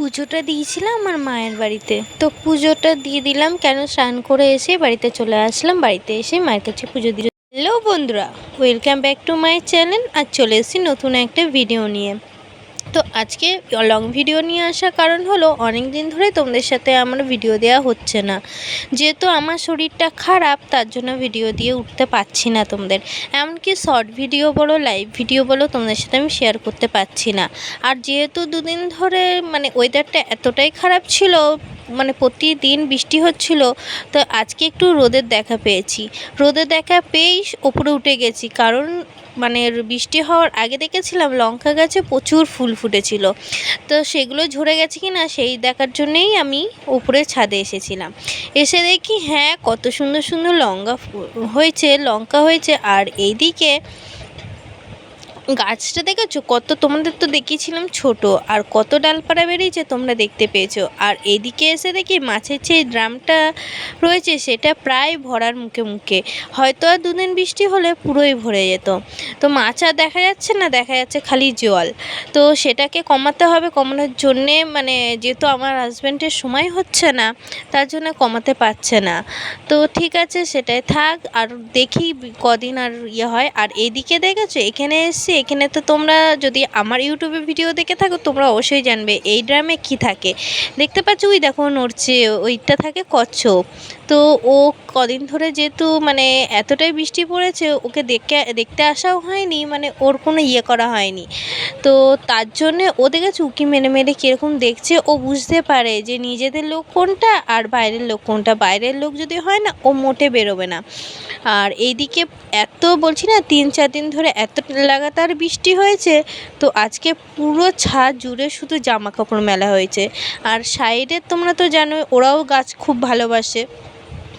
পুজোটা দিয়েছিলাম আমার মায়ের বাড়িতে। তো পুজোটা দিয়ে দিলাম, কেন স্নান করে এসে বাড়িতে চলে আসলাম, বাড়িতে এসে মায়ের কাছে পুজো দিল হ্যালো বন্ধুরা welcome back to my channel আর চলে এসেছি নতুন একটা ভিডিও নিয়ে। তো আজকে লং ভিডিও নিয়ে আসার কারণ হলো অনেক দিন ধরে তোমাদের সাথে আমার ভিডিও দেওয়া হচ্ছে না। যেহেতু আমার শরীরটা খারাপ, তার জন্য ভিডিও দিয়ে উঠতে পারছি না তোমাদের। এমনকি শর্ট ভিডিও বলো লাইভ ভিডিও বলো, তোমাদের সাথে আমি শেয়ার করতে পারছি না। আর যেহেতু দুদিন ধরে মানে ওয়েদারটা এতটাই খারাপ ছিল মানে প্রতিদিন বৃষ্টি হচ্ছিল, তো আজকে একটু রোদের দেখা পেয়েছি। রোদের দেখা পেয়েই ওপরে উঠে গেছি। কারণ মানে বৃষ্টি হওয়ার আগে দেখেছিলাম লঙ্কা গাছে প্রচুর ফুল ফুটেছিল। তো সেগুলো ঝরে গেছে কি না সেই দেখার জন্যেই আমি উপরে ছাদে এসেছিলাম। এসে দেখি হ্যাঁ কত সুন্দর সুন্দর লঙ্কা হয়েছে লঙ্কা হয়েছে। আর এইদিকে গাছটা দেখেছ? কত তোমাদের তো দেখিয়েছিলাম ছোট। আর কত ডালপাড়া বেরিয়েছে তোমরা দেখতে পেয়েছ। আর এদিকে এসে দেখি মাছের যে ড্রামটা রয়েছে, সেটা প্রায় ভরার মুখে মুখে। হয়তো আর দুদিন বৃষ্টি হলে পুরোই ভরে যেত। তো মাছ আর দেখা যাচ্ছে না, দেখা যাচ্ছে খালি জল তো সেটাকে কমাতে হবে, কমানোর জন্যে মানে যেহেতু আমার হাজব্যান্ডের সময় হচ্ছে না, তার জন্য কমাতে পারছে না। তো ঠিক আছে, সেটাই থাক। আর দেখি কদিন আর ইয়ে হয়। আর এদিকে দেখেছ, এখানে এসে এখানে তো তোমরা যদি আমার ইউটিউবে ভিডিও দেখে থাকো, তোমরা অবশ্যই জানবে এই ড্রামে কি থাকে। দেখতে পাচ্ছ, ওই দেখো নড়ছে, ওইটা থাকে কচ্ছপ। তো ও কদিন ধরে যেহেতু মানে এতটাই বৃষ্টি পড়েছে, ওকে দেখে, দেখতে আসাও হয়নি মানে ওর কোনো ইয়ে করা হয়নি। তো তার জন্যে ও দেখেছে, উকি মেরে মেরে কীরকম দেখছে, ও বুঝতে পারে যে নিজেদের লোক কোনটা আর বাইরের লোক কোনটা। বাইরের লোক যদি হয় না, ও মোটে বেরোবে না। আর এইদিকে এত বলছি না, তিন চার দিন ধরে এত লাগাতার বৃষ্টি হয়েছে, তো আজকে পুরো ছাদ জুড়ে শুধু জামা কাপড় মেলা হয়েছে। আর সাইডে তোমরা তো জানোই, ওরাও গাছ খুব ভালোবাসে।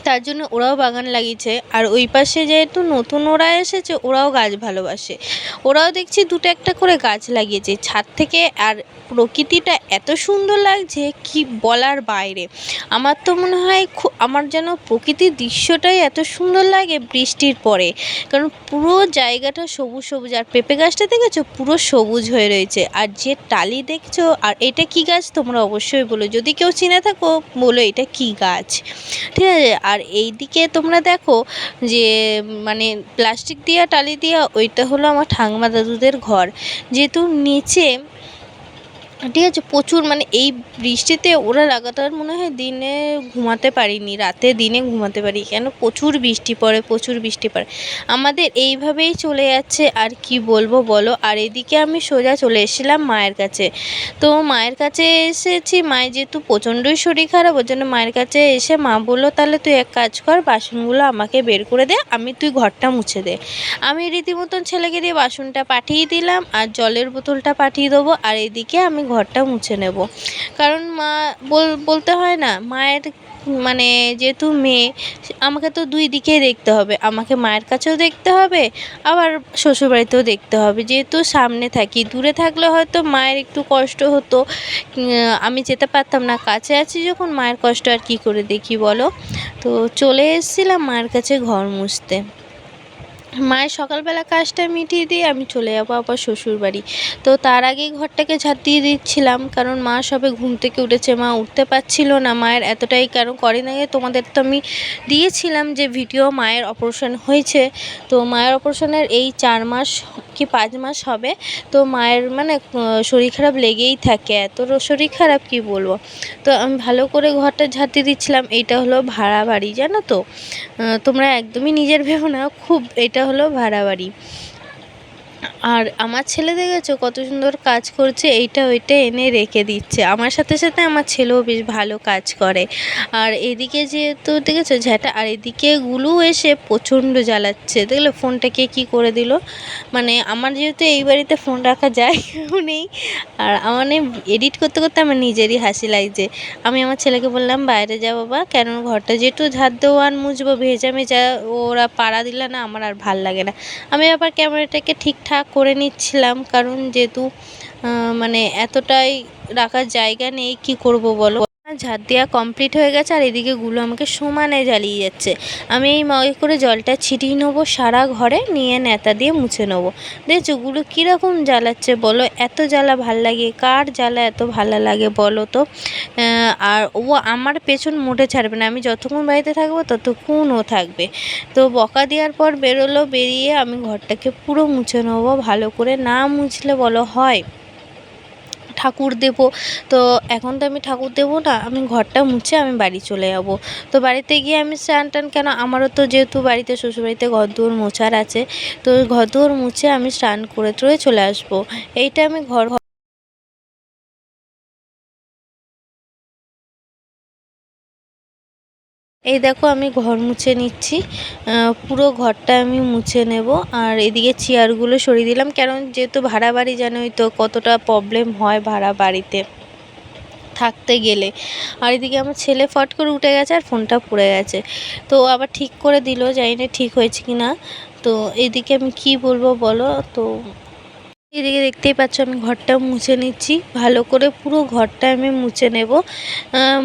তার জন্য ওরাও বাগান লাগিয়েছে। আর ওই পাশে যেহেতু নতুন ওরা এসেছে, ওরাও গাছ ভালোবাসে। ওরাও দেখছি দুটো একটা করে গাছ লাগিয়েছে। ছাদ থেকে আর প্রকৃতিটা এত সুন্দর লাগছে কি বলার বাইরে। আমার তো মনে হয় আমার যেন প্রকৃতির দৃশ্যটাই এত সুন্দর লাগে বৃষ্টির পরে। কারণ পুরো জায়গাটা সবুজ সবুজ। আর পেঁপে গাছটা দেখেছ? পুরো সবুজ হয়ে রয়েছে। আর যে টালি দেখছ, আর এটা কি গাছ তোমরা অবশ্যই বলো। যদি কেউ চিনে থাকো, বলো এটা কি গাছ? ঠিক আছে? আর এই দিকে তোমরা দেখো যে মানে প্লাস্টিক দিয়া টালি দিয়া ওইটা হলো আমার ঠাকুমা দাদুদের ঘর। যেহেতু নিচে ঠিক আছে, প্রচুর মানে এই বৃষ্টিতে ওরা লাগাতার মনে হয় দিনে ঘুমাতে পারিনি, রাতে দিনে ঘুমাতে পারি কেন? প্রচুর বৃষ্টি পড়ে, প্রচুর বৃষ্টি পড়ে। আমাদের এইভাবেই চলে যাচ্ছে, আর কি বলব বলো? আর এদিকে আমি সোজা চলে এসেছিলাম মায়ের কাছে। তো মায়ের কাছে এসেছি, মায়ের যেহেতু প্রচণ্ডই শরীর খারাপ, ওর জন্য মায়ের কাছে এসে মা বলল, তাহলে তুই এক কাজ কর, বাসনগুলো আমাকে বের করে দে, আমি তুই ঘরটা মুছে দে। আমি রীতিমতন ছেলেকে দিয়ে বাসনটা পাঠিয়ে দিলাম, আর জলের বোতলটা পাঠিয়ে দেবো, আর এদিকে আমি ঘরটা মুছে নেব। কারণ মা বল, বলতে হয় না, মায়ের মানে যেহেতু মেয়ে, আমাকে তো দুই দিকেই দেখতে হবে। আমাকে মায়ের কাছেও দেখতে হবে, আবার শ্বশুরবাড়িতেও দেখতে হবে। যেহেতু সামনে থাকি, দূরে থাকলে হয়তো মায়ের একটু কষ্ট হতো। আমি যেতে পারতাম না, কাছে আছি যখন, মায়ের কষ্ট আর কি করে দেখি বলো? তো চলে এসেছিলাম মায়ের কাছে ঘর মুছতে। মায়ের সকালবেলা কাজটা মিটিয়ে দিয়ে আমি চলে যাব আবার শ্বশুর বাড়ি। তো তার আগেই ঘরটাকে ঝাঁট দিয়ে দিচ্ছিলাম, কারণ মা সবে ঘুম থেকে উঠেছে। মা উঠতে পারছিল না, মায়ের এতটাই কারণ কদিন আগে তোমাদের তো আমি দিয়েছিলাম যে ভিডিও মায়ের অপারেশন হয়েছে। তো মায়ের অপারেশনের এই চার মাস কি পাঁচ মাস হবে, তো মায়ের মানে শরীর খারাপ লেগেই থাকে। এত শরীর খারাপ কি বলব? তো আমি ভালো করে ঘরটা ঝাঁট দিয়ে দিচ্ছিলাম। এইটা হলো ভাড়া বাড়ি, জানো তো? তোমরা একদমই নিজের ভেবো না। খুব, এটা হলো ভাড়া বাড়ি আর আমার ছেলে দেখেছ কত সুন্দর কাজ করছে, এইটা ওইটা এনে রেখে দিচ্ছে। আমার সাথে সাথে আমার ছেলেও বেশ ভালো কাজ করে। আর এদিকে যেহেতু দেখেছ ঝ্যাটা আর এদিকে গুলু এসে প্রচণ্ড জ্বালাচ্ছে। দেখলে ফোনটাকে কি করে দিল? মানে আমার যেহেতু এই বাড়িতে ফোন রাখা জায়গাও নেই, আর আমার এডিট করতে করতে আমার নিজেরই হাসি লাগছে। আমি আমার ছেলেকে বললাম, বাইরে যা বাবা, কেন ঘরটা যেহেতু ঝাড় দেবো আর মুছবো ভেজা মেজা ওরা পাড়া দিলে না, আমার আর ভালো লাগে না। আমি আবার ক্যামেরাটাকে ঠিকঠাক করে নিচ্ছিলাম কারণ যেহেতু মানে এতটাই রাখার জায়গা নেই কি করব বলো? ঝাড় দেওয়া কমপ্লিট হয়ে গেছে আর এদিকে গুলো আমাকে সমানে জ্বালিয়ে যাচ্ছে। আমি এই মগে করে জলটা ছিটিয়ে নেব, সারা ঘরে নিয়ে নেতা দিয়ে মুছে নেব। দেখছগুলো কীরকম জ্বালাচ্ছে বলো? এত জ্বালা ভালো লাগে, কার জ্বালা এত ভালো লাগে বলো তো? আর ও আমার পেছন মোটে ছাড়বে না, আমি যতক্ষণ বাড়িতে থাকব ততক্ষণ ও থাকবে। তো বকা দেওয়ার পর বেরোলো, বেরিয়ে আমি ঘরটাকে পুরো মুছে নেব, ভালো করে না মুছলে বলো হয়। ঠাকুর দেব। তো এখন তো আমি ঠাকুর দেবো না, আমি ঘরটা মুছে আমি বাড়ি চলে যাব। তো বাড়িতে গিয়ে আমি স্নান টান কেন, আমারও তো যেহেতু বাড়িতে, শ্বশুরবাড়িতে ঘর দুয়ার মোছার আছে, তো ঘর দুয়ার মুছে আমি স্নান করে টরে চলে আসব। এইটা আমি ঘর এই দেখো আমি ঘর মুছে নিচ্ছি। পুরো ঘরটা আমি মুছে নেব। আর এদিকে চেয়ারগুলো সরিয়ে দিলাম। কারণ যেহেতু ভাড়া বাড়ি, জানোই তো, কতটা প্রবলেম হয় ভাড়া বাড়িতে থাকতে গেলে। আর এদিকে আমার ছেলে ফট করে উঠে গেছে আর ফোনটা পড়ে গেছে। তো আবার ঠিক করে দিল, জানি না ঠিক হয়েছে কি না তো এদিকে আমি কি বলব বলো? তো এদিকে দেখতেই পাচ্ছ আমি ঘরটা মুছে নিচ্ছি। ভালো করে পুরো ঘরটা আমি মুছে নেব।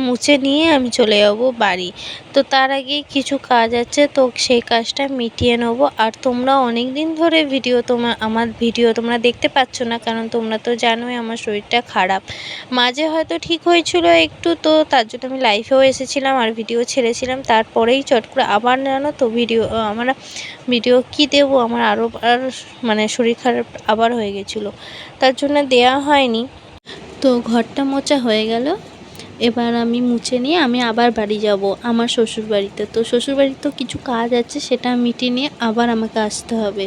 মুছে নিয়ে আমি চলে যাব বাড়ি। তো তার আগে কিছু কাজ আছে, তো সেই কাজটা মিটিয়ে নেব। আর তোমরা অনেক দিন ধরে ভিডিও তোমার আমার ভিডিও তোমরা দেখতে পাচ্ছ না, কারণ তোমরা তো জানোই আমার শরীরটা খারাপ। মাঝে হয়তো ঠিক হয়েছিল একটু, তো তার জন্য আমি লাইফেও এসেছিলাম আর ভিডিও ছেড়েছিলাম। তারপরেই চট করে আবার জানো তো ভিডিও আমার ভিডিও কি দেবো? আমার আরও আর মানে শরীর খারাপ আবার হয়ে গেছিল তার জন্য দেয়া হয়নি। তো ঘরটা মোচা হয়ে গেল। এবার আমি মুছে নিয়ে আমি আবার বাড়ি যাব আমার শ্বশুর বাড়িতে তো শ্বশুর বাড়িতেও কিছু কাজ আছে, সেটা মিটিয়ে নিয়ে আবার আমাকে আসতে হবে।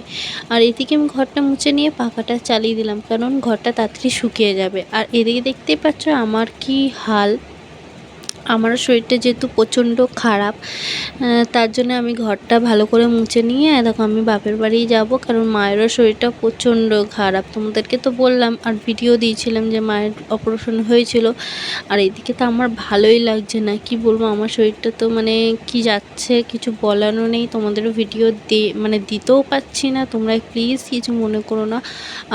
আর এদিকে আমি ঘরটা মুছে নিয়ে পাখাটা চালিয়ে দিলাম, কারণ ঘরটা তাড়াতাড়ি শুকিয়ে যাবে। আর এদিকে দেখতেই পাচ্ছ আমার কি হাল। আমারও শরীরটা যেহেতু প্রচণ্ড খারাপ তার জন্য আমি ঘরটা ভালো করে মুছে নিয়ে দেখো আমি বাপের বাড়ি যাব, কারণ মায়েরও শরীরটা প্রচণ্ড খারাপ। তোমাদেরকে তো বললাম আর ভিডিও দিয়েছিলাম যে মায়ের অপারেশন হয়েছিল, আর এদিকে তো আমার ভালোই লাগছে না, কি বলব? আমার শরীরটা তো মানে কি যাচ্ছে কিছু বলানো নেই তোমাদের ভিডিও দে মানে দিতেও পাচ্ছি না, তোমরা প্লিজ কিছু মনে করো না।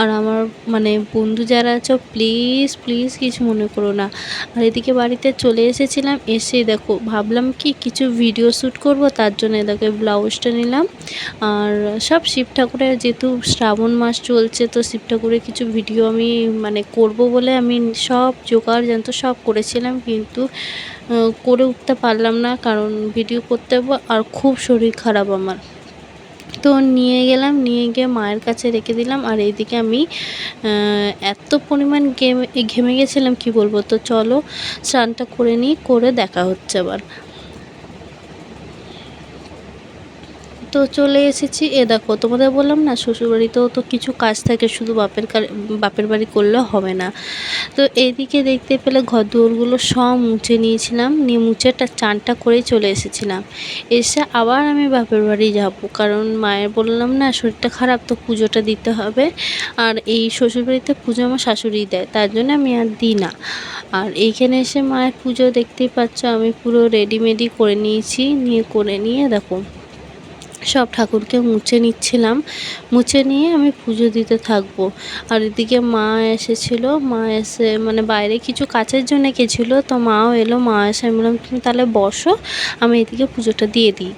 আর আমার মানে বন্ধু যারা আছো প্লিজ প্লিজ কিছু মনে করো না। আর এদিকে বাড়িতে চলে এসেছি গেছিলাম এসে দেখো ভাবলাম কি কিছু ভিডিও শ্যুট করব, তার জন্য দেখো ব্লাউজটা নিলাম। আর সব শিব ঠাকুরের যেহেতু শ্রাবণ মাস চলছে, তো শিব ঠাকুরের কিছু ভিডিও আমি মানে করব বলে আমি সব জোগাড় যন্ত্র সব করেছিলাম, কিন্তু করে উঠতে পারলাম না, কারণ ভিডিও করতে আর খুব শরীর খারাপ আমার। তো নিয়ে গেলাম, নিয়ে গিয়ে মায়ের কাছে রেখে দিলাম। আর এইদিকে আমি এত পরিমাণ গেমে, ঘেমে গেছিলাম, কি বলব? তো চলো স্নানটা করে নিই, করে দেখা হচ্ছে আবার। তো চলে এসেছি। এ দেখো, তোমাদের বললাম না, শ্বশুরবাড়িতেও তো কিছু কাজ থাকে, শুধু বাপের বাপের বাড়ি করলে হবে না। তো এইদিকে দেখতে পেলে ঘর দুয়ারগুলো সব মুছে নিয়েছিলাম, নিয়ে মুছে একটা চানটা করেই চলে এসেছিলাম। এসে আবার আমি বাপের বাড়ি যাব, কারণ মায়ের বললাম না, শরীরটা খারাপ, তো পুজোটা দিতে হবে। আর এই শ্বশুরবাড়িতে পুজো আমার শাশুড়ি দেয়, তার জন্য আমি আর দিই না। আর এইখানে এসে মায়ের পুজো দেখতেই পাচ্ছ, আমি পুরো রেডিমেডি করে নিয়েছি, নিয়ে করে নিয়ে দেখো। সব ঠাকুরকে মুছে নিচ্ছিলাম। মুছে নিয়ে আমি পুজো দিতে থাকব। আর এদিকে মা এসেছিল। মা এসে মানে বাইরে কিছু কাছের জন্য গেছিল। তো মাও এলো, মা এসে আমি বললাম, তুমি তাহলে বসো, আমি এদিকে পুজোটা দিয়ে দিই।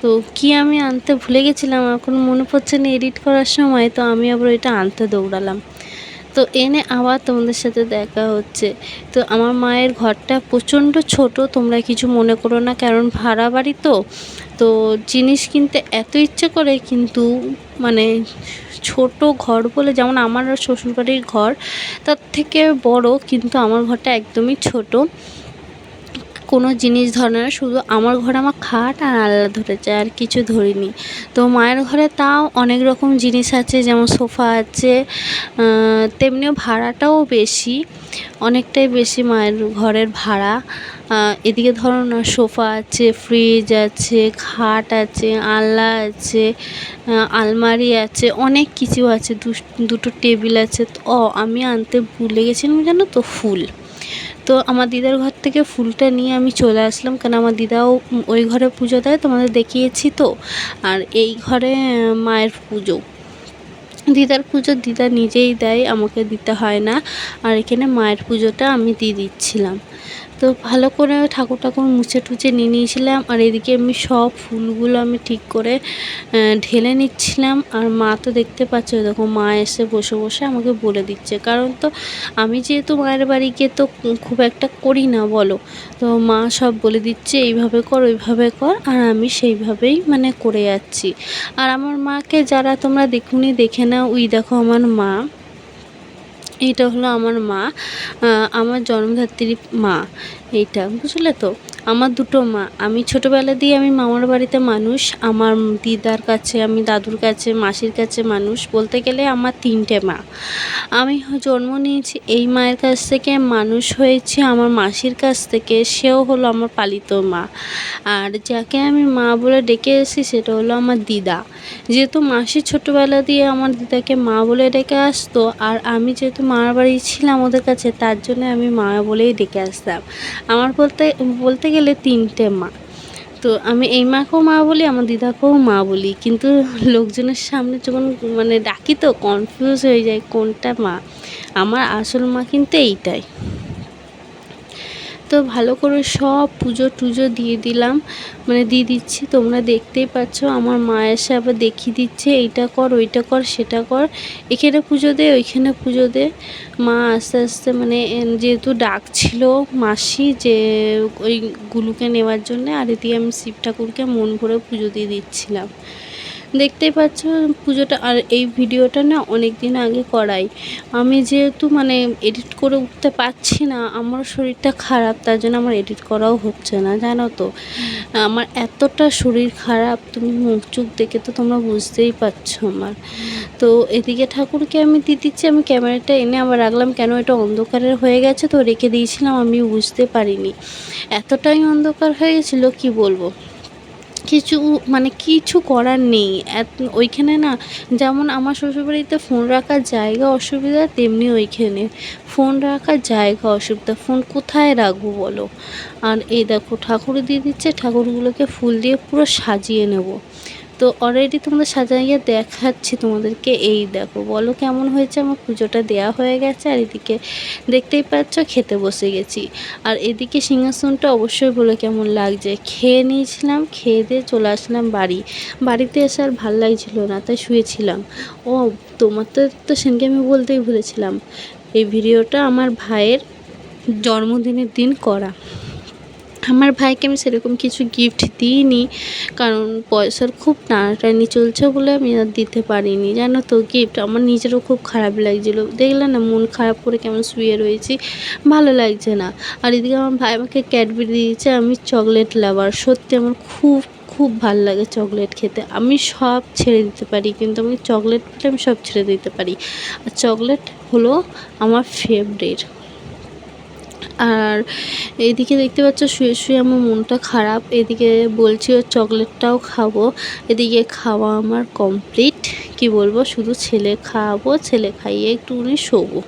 তো কি আমি আনতে ভুলে গেছিলাম, এখন মনে পড়ছে না এডিট করার সময়। তো আমি আবার এটা আনতে দৌড়ালাম। তো এনে আবার তোমাদের সাথে দেখা হচ্ছে। তো আমার মায়ের ঘরটা প্রচণ্ড ছোট, তোমরা কিছু মনে করো না, কারণ ভাড়া বাড়ি তো। তো জিনিস কিনতে এত ইচ্ছে করে কিন্তু মানে ছোট ঘর বলে যেমন আমার শ্বশুরবাড়ির ঘর, তার থেকে বড় কিন্তু আমার ঘরটা একদমই ছোট। কোনো জিনিস ধরে না, শুধু আমার ঘরে আমার খাট আর আলনা ধরেছে, আর কিছু ধরিনি। তো মায়ের ঘরে তাও অনেক রকম জিনিস আছে, যেমন সোফা আছে তেমনিও ভাড়াটাও বেশি, অনেকটাই বেশি মায়ের ঘরের ভাড়া। এদিকে ধরো না, সোফা আছে ফ্রিজ আছে, খাট আছে, আলনা আছে আলমারি আছে, অনেক কিছু আছে দুটো টেবিল আছে। ও আমি আনতে ভুলে গেছিলাম জানো তো, ফুল। তো আমার দিদার ঘর থেকে ফুলটা নিয়ে আমি চলে আসলাম, কারণ আমার দিদাও ওই ঘরে পুজো দেয়, তোমাদের দেখিয়েছি তো। আর এই ঘরে মায়ের পুজো। দিদার পুজো দিদা নিজেই দেয়, আমাকে দিতে হয় না। আর এখানে মায়ের পুজোটা আমি দিয়ে দিচ্ছিলাম। তো ভালো করে ঠাকুর ঠাকুর মুছে টুছে নিয়ে নিয়েছিলাম আর এদিকে আমি সব ফুলগুলো আমি ঠিক করে ঢেলে নিচ্ছিলাম। আর মা তো দেখতে পাচ্ছ দেখো মা এসে বসে বসে আমাকে বলে দিচ্ছে। কারণ তো আমি যেহেতু মায়ের বাড়ি গিয়ে তো খুব একটা করি না বলো, তো মা সব বলে দিচ্ছে, এইভাবে কর, ওইভাবে কর, আর আমি সেইভাবেই মানে করে যাচ্ছি। আর আমার মাকে যারা তোমরা দেখুনি, দেখে নাও, ওই দেখো আমার মা। এইটা হলো আমার মা আমার জন্মধাত্রী মা এইটা বুঝলে তো? আমার দুটো মা। আমি ছোটোবেলা দিয়ে আমি মামার বাড়িতে মানুষ, আমার দিদার কাছে, আমি দাদুর কাছে, মাসির কাছে মানুষ বলতে গেলে আমার তিনটে মা। আমি জন্ম নিয়েছি এই মায়ের কাছ থেকে, মানুষ হয়েছি আমার মাসির কাছ থেকে, সেও হলো আমার পালিত মা। আর যাকে আমি মা বলে ডেকে এসেছি সেটা হলো আমার দিদা। যেহেতু মাসি ছোটোবেলা দিয়ে আমার দিদাকে মা বলে ডেকে আসতো, আর আমি যেহেতু মার বাড়ি ছিলাম ওদের কাছে, তার জন্য আমি মা বলেই ডেকে আসতাম। আমার বলতে বলতে গেলে তিনটে মা। তো আমি এই মাকেও মা বলি, আমার দিদাকেও মা বলি। কিন্তু লোকজনের সামনে যখন মানে ডাকি তো কনফিউজ হয়ে যায় কোনটা মা। আমার আসল মা কিন্তু এইটাই। তো ভালো করে সব পুজো টুজো দিয়ে দিলাম। মানে দিয়ে দিচ্ছি, তোমরা দেখতেই পাচ্ছ, আমার মা এসে আবার দেখিয়ে দিচ্ছে, এইটা কর, ওইটা কর, সেটা কর। এখানে পুজো দে, ওইখানে পুজো দে। মা আস্তে আস্তে মানে যেহেতু ডাক ছিল মাসি যে, ওই গুলুকে নেওয়ার জন্য, আর এদিকে আমি শিব ঠাকুরকে মন ভরে পুজো দিয়ে দিচ্ছিলাম। দেখতেই পাচ্ছ পুজোটা, আর এই ভিডিওটা না অনেক দিন আগে করাই। আমি যেহেতু মানে এডিট করে উঠতে পারছি না আমার শরীরটা খারাপ, তার জন্য আমার এডিট করাও হচ্ছে না, জানো তো। আমার এতটা শরীর খারাপ, তুমি মুখ চুখ দেখে তো তোমরা বুঝতেই পারছ আমার। তো এদিকে ঠাকুরকে আমি দিয়ে দিচ্ছি, আমি ক্যামেরাটা এনে আবার রাখলাম, কেন এটা অন্ধকারের হয়ে গেছে তো রেখে দিয়েছিলাম আমি বুঝতে পারিনি। এতটাই অন্ধকার হয়ে গেছিল, কি বলব? কিছু মানে কিছু করার নেই। ওইখানে না, যেমন আমার শ্বশুরবাড়িতে ফোন রাখার জায়গা অসুবিধা, তেমনি ওইখানে ফোন রাখার জায়গা অসুবিধা। ফোন কোথায় রাখব বলো? আর এই দেখো, ঠাকুর দিয়ে দিচ্ছে, ঠাকুরগুলোকে ফুল দিয়ে পুরো সাজিয়ে নেব। তো অলরেডি তোমাদের সাজাইয়ে দেখাচ্ছি তোমাদেরকে। এই দেখো, বলো কেমন হয়েছে? আমার পুজোটা দেয়া হয়ে গেছে আর এদিকে দেখতেই পাচ্ছ খেতে বসে গেছি। আর এদিকে সিংহাসনটা অবশ্যই বলে কেমন লাগছে। খেয়ে নিয়েছিলাম, খেয়ে দিয়ে চলে আসলাম বাড়ি। বাড়িতে এসে আর ভালো লাগছিল না, তাই শুয়েছিলাম। ও, তোমার তো তো সেদিনকে আমি বলতেই ভুলেছিলাম। এই ভিডিওটা আমার ভাইয়ের জন্মদিনের দিন করা। আমার ভাইকে আমি সেরকম কিছু গিফট দিইনি, কারণ পয়সার খুব টানাটানি চলছে বলে আমি আর দিতে পারিনি। জানো তো গিফট আমার নিজেরও খুব খারাপ লাগছিল। দেখলে না, মন খারাপ করে কেমন শুয়ে রয়েছি, ভালো লাগছে না। আর এদিকে আমার ভাই আমাকে ক্যাডবেরি দিয়েছে, আমি চকলেট লাভার সত্যি আমার খুব খুব ভালো লাগে চকলেট খেতে। আমি সব ছেড়ে দিতে পারি, কিন্তু আমি চকলেট পেলে আমি সব ছেড়ে দিতে পারি। আর চকলেট হলো আমার ফেভারিট আর এদিকে দেখতে পাচ্ছ শুয়ে শুয়ে আমার মনটা খারাপ। এদিকে বলছি, ওর চকলেটটাও খাব। এদিকে খাওয়া আমার কমপ্লিট কি বলব? শুধু ছেলে খাওয়াবো ছেলে খাইয়ে একটুখানি শোবো।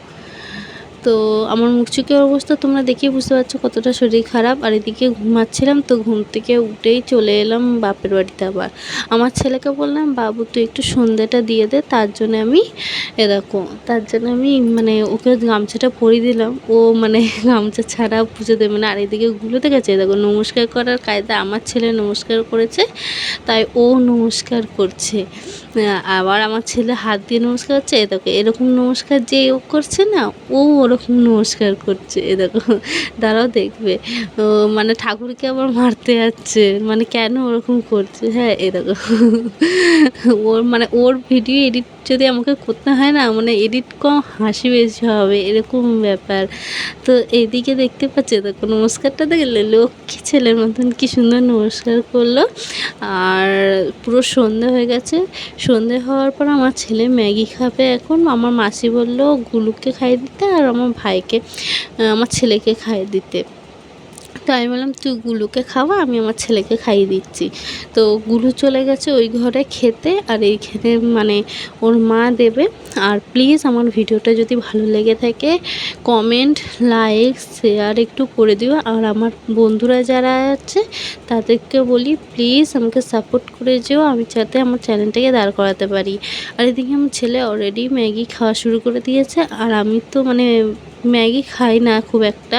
তো আমার মুখ চোখের অবস্থা তোমরা দেখেই বুঝতে পারছ কতটা শরীর খারাপ। আর এদিকে ঘুমাচ্ছিলাম তো ঘুম থেকে উঠেই চলে এলাম বাপের বাড়িতে আবার। আমার ছেলেকে বললাম, বাবু, তুই একটু সন্ধ্যেটা দিয়ে দে, তার জন্য আমি এরকম তার জন্য আমি মানে ওকে গামছাটা পরিয়ে দিলাম। ও মানে গামছা ছাড়া পুজো দেবে না। আর এদিকে গুলোতে গেছে দেখো, নমস্কার করার কায়দা। আমার ছেলে নমস্কার করেছে, তাই ও নমস্কার করছে। আবার আমার ছেলে হাত দিয়ে নমস্কার করছে দেখো, এরকম নমস্কার যে ও করছে না, ও ওরকম নমস্কার করছে। এ দেখো, দাঁড়াও দেখবে। ও মানে ঠাকুরকে আবার মারতে যাচ্ছে। মানে কেন ওরকম করছে? হ্যাঁ এ দেখো। ওর মানে ওর ভিডিও এডিট যদি আমাকে করতে হয় না মানে এডিট কম, হাসি বেশি হবে, এরকম ব্যাপার। তো এইদিকে দেখতে পাচ্ছে দেখো নমস্কারটা দেখলে লক্ষ্মী ছেলের মতন কি সুন্দর নমস্কার করল। আর পুরো সন্ধে হয়ে গেছে। সন্ধে হওয়ার পর আমার ছেলে ম্যাগি খাবে এখন। আমার মাসি বলল গুলুকে খাইয়ে দিতে আর আমার ভাইকে আমার ছেলেকে খাইয়ে দিতে। তো আমি বললাম, তুই গুলুকে খাওয়া, আমি আমার ছেলেকে খাইয়ে দিচ্ছি। তো গুলু চলে গেছে ওই ঘরে খেতে, আর এইখানে মানে ওর মা দেবে। আর প্লিজ আমার ভিডিওটা যদি ভালো লেগে থাকে কমেন্ট লাইক শেয়ার একটু করে দিও। আর আমার বন্ধুরা যারা আছে, তাদেরকে বলি প্লিজ আমাকে সাপোর্ট করে যেও, আমি যাতে আমার চ্যানেলটাকে দাঁড় করাতে পারি। আর এদিকে আমার ছেলে অলরেডি ম্যাগি খাওয়া শুরু করে দিয়েছে, আর আমি তো মানে ম্যাগি খাই না খুব একটা,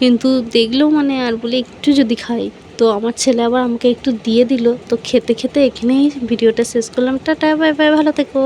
কিন্তু দেখলেও মানে আর বলে একটু যদি খাই। তো আমার ছেলে আবার আমাকে একটু দিয়ে দিল। তো খেতে খেতে এখানেই ভিডিওটা শেষ করলাম। টাটা, বাই বাই, ভালো থেকো।